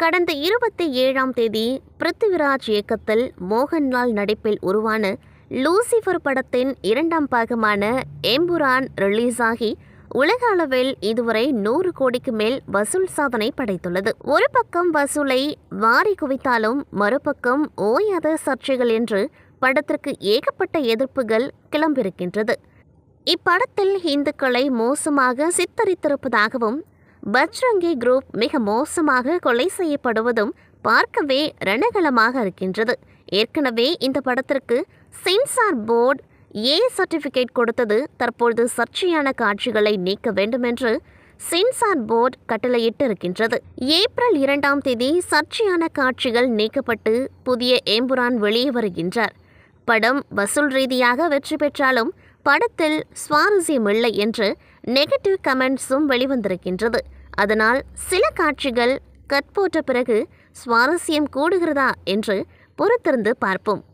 கடந்த இருபத்தி ஏழாம் தேதி பிருத்திவிராஜ் இயக்கத்தில் மோகன்லால் நடிப்பில் உருவான லூசிஃபர் படத்தின் இரண்டாம் பாகமான எம்புரான் ரிலீஸ் ஆகி உலக அளவில் இதுவரை நூறு கோடிக்கு மேல் வசூல் சாதனை படைத்துள்ளது. ஒரு பக்கம் வசூலை வாரி குவித்தாலும் மறுபக்கம் ஓயாத சர்ச்சைகள் என்று படத்திற்கு ஏகப்பட்ட எதிர்ப்புகள் கிளம்பியிருக்கின்றது. இப்படத்தில் இந்துக்களை மோசமாக சித்தரித்திருப்பதாகவும் பஜ்ரங்கி குரூப் மிக மோசமாக கொலை செய்யப்படுவதும் பார்க்கவே ரணகலமாக இருக்கின்றது. ஏற்கனவே இந்த படத்திற்கு சென்சார் போர்டு ஏ சர்டிஃபிகேட் கொடுத்தது தற்பொழுது சர்ச்சையான காட்சிகளை நீக்க வேண்டுமென்று சென்சார் போர்டு கட்டளையிட்டு இருக்கின்றது ஏப்ரல் இரண்டாம் தேதி சர்ச்சையான காட்சிகள் நீக்கப்பட்டு புதிய ஏம்புரான் வெளியே வருகின்றார். படம் வசூல் ரீதியாக வெற்றி பெற்றாலும் படத்தில் சுவாரஸ்யமில்லை என்று நெகட்டிவ் கமெண்ட்ஸும் வெளிவந்திருக்கின்றது. அதனால் சில காட்சிகள் கட் போட்ட பிறகு சுவாரஸ்யம் கூடுகிறதா என்று பொறுத்திருந்து பார்ப்போம்.